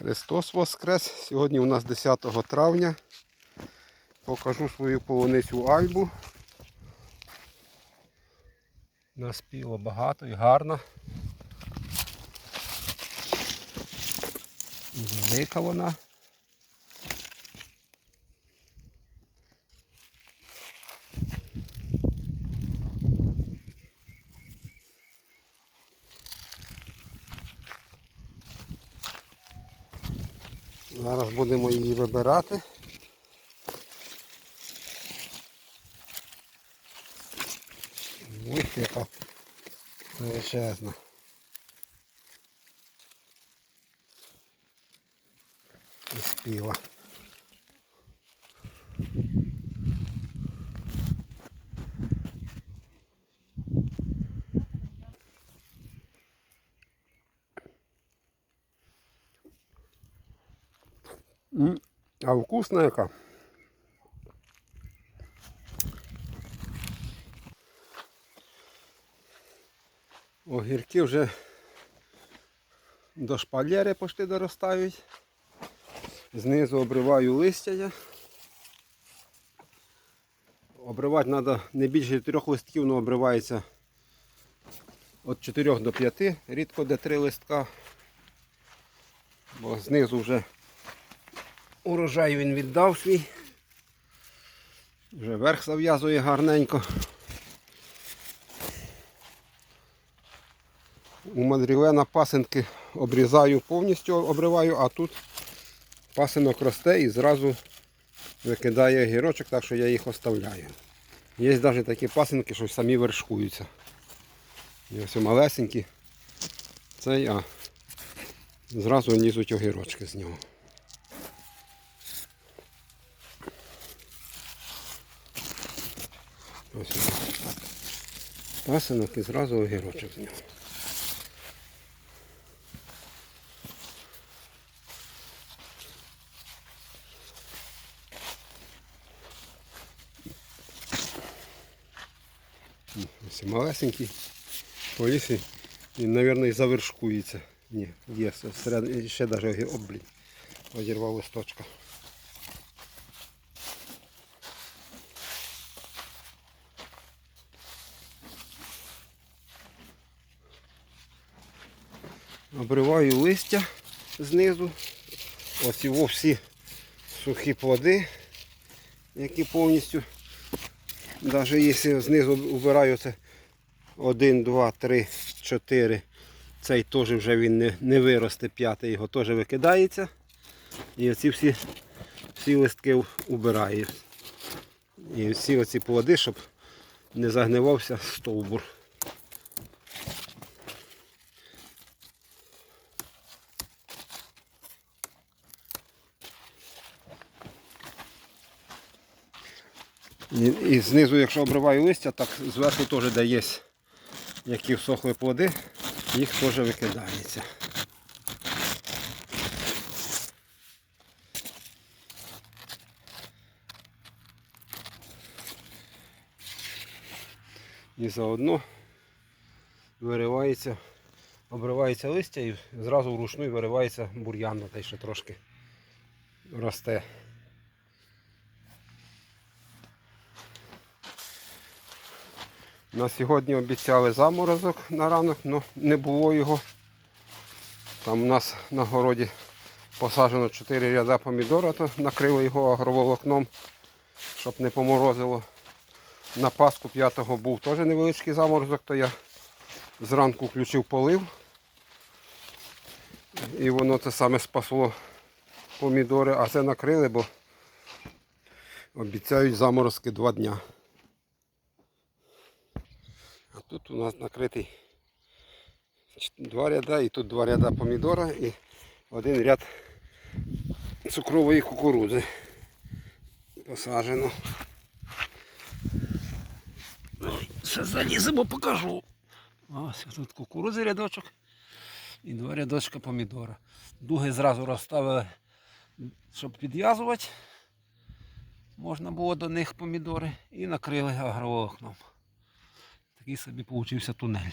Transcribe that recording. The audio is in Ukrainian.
Христос Воскрес! Сьогодні у нас 10 травня. Покажу свою полуницю Альбу. Наспіло багато і гарно. Велика вона. Зараз будемо її вибирати. Ось яка величезна. І спіла. А вкусна яка? Огірки вже до шпалери почти доростають. Знизу обриваю листя я. Обривати треба не більше трьох листків, але обривається від 4 до 5, рідко де 3 листка. Бо знизу вже урожай він віддав свій. Вже верх зав'язує гарненько. У мадрілена пасинки обрізаю повністю обриваю, а тут пасинок росте і зразу викидає гірочок, так що я їх оставляю. Є навіть такі пасинки, що самі вершкуються. І ось малесенькі. Цей, а зразу лізуть огірочки з нього. Ось він. пасинок і зразу огірочок з нього. Ось малесенький по лісі. Він, мабуть, завершкується. Ні, є ще навіть облінь. Одірвав листочка. Обриваю листя знизу. Ось його всі сухі плоди, які повністю Навіть якщо знизу вбираю це 1, 2, 3, 4, цей теж вже він не, не виросте, п'ятий його теж викидається. І оці всі, всі листки убираю. І всі оці плоди, щоб не загнивався стовбур. І, і знизу, якщо обриваю листя, так зверху теж де є які всохли плоди, їх теж викидається. І заодно виривається, обривається листя і зразу вручну виривається бур'ян, на те, що трошки росте. На сьогодні обіцяли заморозок на ранок, але не було його. Там у нас на городі посаджено 4 ряда помідора, то накрили його агроволокном, щоб не поморозило. На Пасху 5-го був теж невеличкий заморозок, то я зранку включив полив. І воно це саме спасло помідори, а це накрили, бо обіцяють заморозки 2 дня. А тут у нас накритий два ряда і тут два ряда помідора і один ряд цукрової кукурудзи посаджено. Ще заліземо, покажу. Ось тут кукурудзи рядочок і два рядочка помідора. Дуги зразу розставили, щоб підв'язувати. Можна було до них помідори і накрили агроволокном. Такий собі получився тунель.